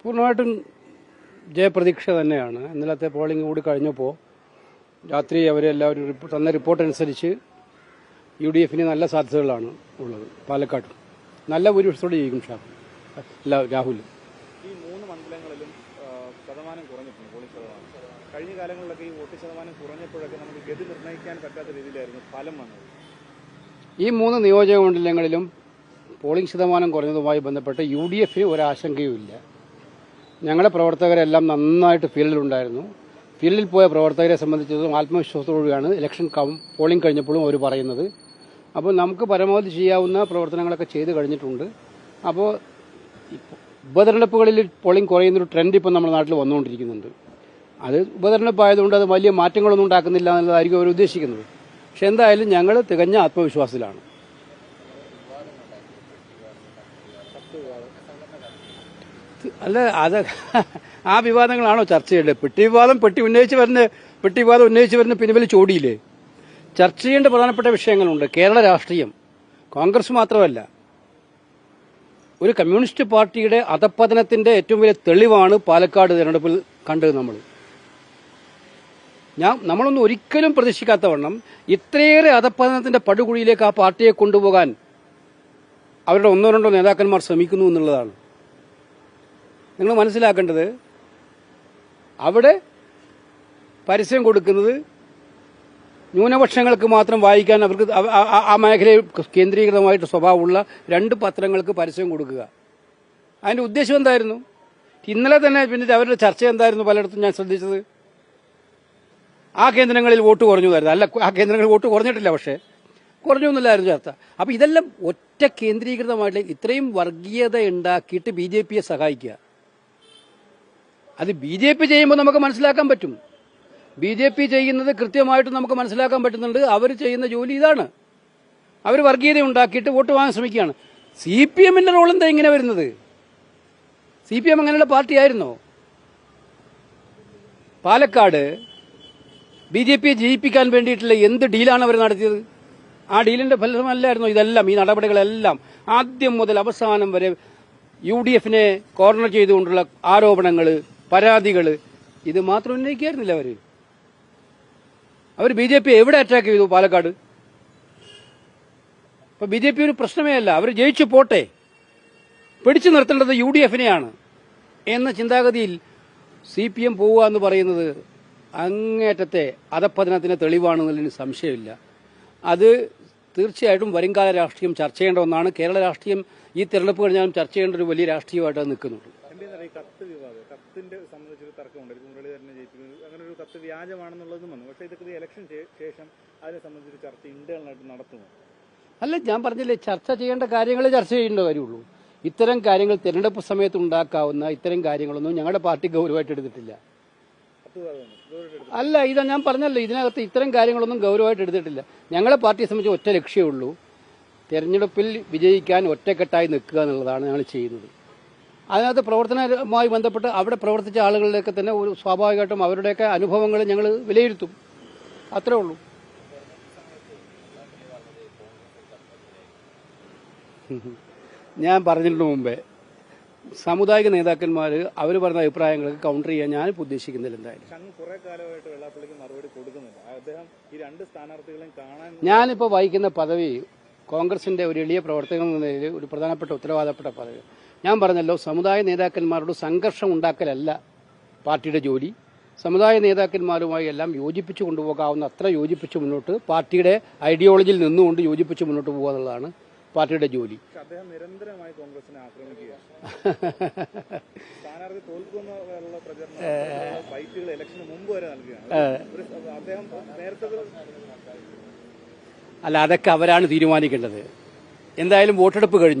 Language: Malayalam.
പൂർണമായിട്ടും ജയപ്രതീക്ഷ തന്നെയാണ്. ഇന്നലത്തെ പോളിംഗ് കൂടി കഴിഞ്ഞപ്പോൾ രാത്രി അവരെല്ലാവരും തന്ന റിപ്പോർട്ട് അനുസരിച്ച് യു ഡി എഫിന് നല്ല സാധ്യതകളാണ് ഉള്ളത് പാലക്കാട്ടും. നല്ല ഭൂരിപക്ഷത്തോടെ ജയിക്കും ഷാ. അല്ല രാഹുൽ ഈ മൂന്ന് മണ്ഡലങ്ങളിലും ശതമാനം കുറഞ്ഞിട്ടുണ്ട് പോളിംഗ് ശതമാനം. കഴിഞ്ഞ കാലങ്ങളിലൊക്കെ ഈ വോട്ട് ശതമാനം കുറഞ്ഞപ്പോഴൊക്കെ നമുക്ക് ഗതി നിർണയിക്കാൻ പറ്റാത്ത രീതിയിലായിരുന്നു ഫലം വന്നത്. ഈ മൂന്ന് നിയോജക മണ്ഡലങ്ങളിലും പോളിംഗ് ശതമാനം കുറഞ്ഞതുമായി ബന്ധപ്പെട്ട് യു ഡി എഫിന് ഒരാശങ്കയുമില്ല. ഞങ്ങളുടെ പ്രവർത്തകരെല്ലാം നന്നായിട്ട് ഫീൽഡിലുണ്ടായിരുന്നു ഫീൽഡിൽ പോയ പ്രവർത്തകരെ സംബന്ധിച്ചിടത്തോളം ആത്മവിശ്വാസത്തോടുകൂടിയാണ് ഇലക്ഷൻ പോളിംഗ് കഴിഞ്ഞപ്പോഴും അവർ പറയുന്നത്. അപ്പോൾ നമുക്ക് പരമാവധി ചെയ്യാവുന്ന പ്രവർത്തനങ്ങളൊക്കെ ചെയ്ത് കഴിഞ്ഞിട്ടുണ്ട്. അപ്പോൾ ഉപതെരഞ്ഞെടുപ്പുകളിൽ പോളിംഗ് കുറയുന്നൊരു ട്രെൻഡ് ഇപ്പം നമ്മുടെ നാട്ടിൽ വന്നുകൊണ്ടിരിക്കുന്നുണ്ട്. അത് ഉപതെരഞ്ഞെടുപ്പ് ആയതുകൊണ്ട് അത് വലിയ മാറ്റങ്ങളൊന്നും ഉണ്ടാക്കുന്നില്ല എന്നുള്ളതായിരിക്കും അവർ ഉദ്ദേശിക്കുന്നത്. പക്ഷെ എന്തായാലും ഞങ്ങൾ തികഞ്ഞ ആത്മവിശ്വാസത്തിലാണ് അല്ല അത് ആ വിവാദങ്ങളാണോ ചർച്ച ചെയ്യേണ്ടത്? പെട്ടി വിവാദം പെട്ടി ഉന്നയിച്ച് വരുന്ന പെട്ടി വിവാദം ഉന്നയിച്ച് വരുന്ന പിൻവലി ചോടിയില്ലേ? ചർച്ച ചെയ്യേണ്ട പ്രധാനപ്പെട്ട വിഷയങ്ങളുണ്ട്. കേരള രാഷ്ട്രീയം. കോൺഗ്രസ് മാത്രമല്ല. ഒരു കമ്മ്യൂണിസ്റ്റ് പാർട്ടിയുടെ അധപ്പതനത്തിന്റെ ഏറ്റവും വലിയ തെളിവാണ് പാലക്കാട് തെരഞ്ഞെടുപ്പിൽ കണ്ടത് നമ്മൾ. ഞാൻ നമ്മളൊന്നും ഒരിക്കലും പ്രതീക്ഷിക്കാത്തവണ്ണം ഇത്രയേറെ അധപ്പതനത്തിന്റെ പടുകുഴിയിലേക്ക് ആ പാർട്ടിയെ കൊണ്ടുപോകാൻ അവരുടെ ഒന്നോ രണ്ടോ നേതാക്കന്മാർ ശ്രമിക്കുന്നു എന്നുള്ളതാണ്. നിങ്ങൾ മനസ്സിലാക്കേണ്ടത് അവിടെ പരസ്യം കൊടുക്കുന്നത് ന്യൂനപക്ഷങ്ങൾക്ക് മാത്രം വായിക്കാൻ അവർക്ക് ആ- മേഖലയിൽ കേന്ദ്രീകൃതമായിട്ട് സ്വഭാവമുള്ള രണ്ട് പത്രങ്ങൾക്ക് പരസ്യം കൊടുക്കുക. അതിന്റെ ഉദ്ദേശം എന്തായിരുന്നു? ഇന്നലെ തന്നെ പിന്നെ അവരുടെ ചർച്ച എന്തായിരുന്നു പലയിടത്തും ഞാൻ ശ്രദ്ധിച്ചത്? ആ കേന്ദ്രങ്ങളിൽ വോട്ട് കുറഞ്ഞു അല്ല ആ കേന്ദ്രങ്ങളിൽ വോട്ട് കുറഞ്ഞിട്ടില്ല പക്ഷേ. കുറഞ്ഞു എന്നല്ലായിരുന്നു ചർച്ച. അപ്പോൾ ഇതെല്ലാം ഒറ്റ കേന്ദ്രീകൃതമായിട്ട് ഇത്രയും വർഗീയത ഉണ്ടാക്കിയിട്ട് ബി സഹായിക്കുക. അത് ബി ജെ പി ചെയ്യുമ്പോൾ നമുക്ക് മനസ്സിലാക്കാൻ പറ്റും. ബി ജെ പി ചെയ്യുന്നത് കൃത്യമായിട്ട് നമുക്ക് മനസ്സിലാക്കാൻ പറ്റുന്നുണ്ട്. അവർ ചെയ്യുന്ന ജോലി ഇതാണ്. അവർ വർഗീയത ഉണ്ടാക്കിയിട്ട് വോട്ട് വാങ്ങാൻ ശ്രമിക്കുകയാണ്. സി പി എമ്മിന്റെ റോൾ എന്താ ഇങ്ങനെ വരുന്നത്? സി പി എം അങ്ങനെയുള്ള പാർട്ടിയായിരുന്നോ പാലക്കാട് ബി ജെ പിയെ ജയിപ്പിക്കാൻ വേണ്ടിയിട്ടുള്ള എന്ത് ഡീലാണ് അവർ നടത്തിയത്? ആ ഡീലിന്റെ ഫലമല്ലായിരുന്നു ഇതെല്ലാം ഈ നടപടികളെല്ലാം? ആദ്യം മുതൽ അവസാനം വരെ യു ഡി എഫിനെ കോർണർ ചെയ്തുകൊണ്ടുള്ള ആരോപണങ്ങൾ പരാതികൾ ഇത് മാത്രം ഉന്നയിക്കായിരുന്നില്ല അവർ അവർ ബി ജെ പി എവിടെ അറ്റാക്ക് ചെയ്തു പാലക്കാട്? ഇപ്പൊ ബി ജെ പി ഒരു പ്രശ്നമേ അല്ല. അവർ ജയിച്ചു പോട്ടെ. പിടിച്ചു നിർത്തേണ്ടത് യു ഡി എഫിനെയാണ് എന്ന ചിന്താഗതിയിൽ സി പി എം പോവുക എന്ന് പറയുന്നത് അങ്ങേറ്റത്തെ അധപ്പതനത്തിന് തെളിവാണെന്നുള്ളതിന് സംശയമില്ല. അത് തീർച്ചയായിട്ടും വരുംകാല രാഷ്ട്രീയം ചർച്ച ചെയ്യേണ്ട ഒന്നാണ്. കേരള രാഷ്ട്രീയം ഈ തെരഞ്ഞെടുപ്പ് കഴിഞ്ഞാലും ചർച്ച ചെയ്യേണ്ട ഒരു വലിയ രാഷ്ട്രീയമായിട്ട് നിൽക്കുന്നുണ്ട് എന്തെന്നറിയാം ഈ കത്ത് വിവാദം കത്തിന്റെ സംബന്ധിച്ചൊരു തർക്കമുണ്ട് ഇത് മുരളീധരനെ ജയിപ്പിക്കുന്നത് അങ്ങനെ ഒരു കത്ത് വ്യാജമാണെന്നുള്ളതും വന്നു. പക്ഷേ ഇതൊക്കെ ഇലക്ഷൻ ശേഷം അതിനെ സംബന്ധിച്ചൊരു ചർച്ച ഇന്റേണലായിട്ട് നടത്തുമോ അല്ല ഞാൻ പറഞ്ഞില്ലേ ചർച്ച ചെയ്യേണ്ട കാര്യങ്ങൾ ചർച്ച ചെയ്യേണ്ട കാര്യമുള്ളൂ. ഇത്തരം കാര്യങ്ങൾ തിരഞ്ഞെടുപ്പ് സമയത്ത് ഉണ്ടാക്കാവുന്ന ഇത്തരം കാര്യങ്ങളൊന്നും ഞങ്ങളുടെ പാർട്ടി ഗൗരവമായിട്ട് എടുത്തിട്ടില്ല. അല്ല ഇതാ ഞാൻ പറഞ്ഞല്ലോ ഇതിനകത്ത് ഇത്തരം കാര്യങ്ങളൊന്നും ഗൗരവമായിട്ട് എടുത്തിട്ടില്ല. ഞങ്ങളെ പാർട്ടിയെ സംബന്ധിച്ച് ഒറ്റ ലക്ഷ്യമേ ഉള്ളൂ. തെരഞ്ഞെടുപ്പിൽ വിജയിക്കാൻ ഒറ്റക്കെട്ടായി നിൽക്കുക എന്നുള്ളതാണ് ഞങ്ങൾ ചെയ്യുന്നത്. അതിനകത്ത് പ്രവർത്തനമായി ബന്ധപ്പെട്ട് അവിടെ പ്രവർത്തിച്ച ആളുകളിലേക്ക് തന്നെ ഒരു സ്വാഭാവികമായിട്ടും അവരുടെയൊക്കെ അനുഭവങ്ങൾ ഞങ്ങൾ വിലയിരുത്തും. അത്രേ ഉള്ളൂ. ഞാൻ പറഞ്ഞിട്ടുണ്ട് മുമ്പേ സാമുദായിക നേതാക്കന്മാർ അവർ പറഞ്ഞ അഭിപ്രായങ്ങൾക്ക് കൗണ്ടർ ചെയ്യാൻ ഞാൻ ഉദ്ദേശിക്കുന്നില്ല എന്തായാലും. ഞാനിപ്പോൾ വഹിക്കുന്ന പദവി കോൺഗ്രസിന്റെ ഒരു എളിയ പ്രവർത്തകൻ എന്ന നിലയിൽ ഒരു പ്രധാനപ്പെട്ട ഉത്തരവാദപ്പെട്ട പദവി. ഞാൻ പറഞ്ഞല്ലോ സമുദായ നേതാക്കന്മാരോട് സംഘർഷം ഉണ്ടാക്കലല്ല പാർട്ടിയുടെ ജോലി. സമുദായ നേതാക്കന്മാരുമായി എല്ലാം യോജിപ്പിച്ച് കൊണ്ടുപോകാവുന്ന അത്ര യോജിപ്പിച്ച് മുന്നോട്ട് പാർട്ടിയുടെ ഐഡിയോളജിയിൽ നിന്നുകൊണ്ട് യോജിപ്പിച്ച് മുന്നോട്ട് പോകുക എന്നുള്ളതാണ് പാർട്ടിയുടെ ജോലി. അല്ല അതൊക്കെ അവരാണ് തീരുമാനിക്കേണ്ടത്. എന്തായാലും വോട്ടെടുപ്പ് കഴിഞ്ഞു.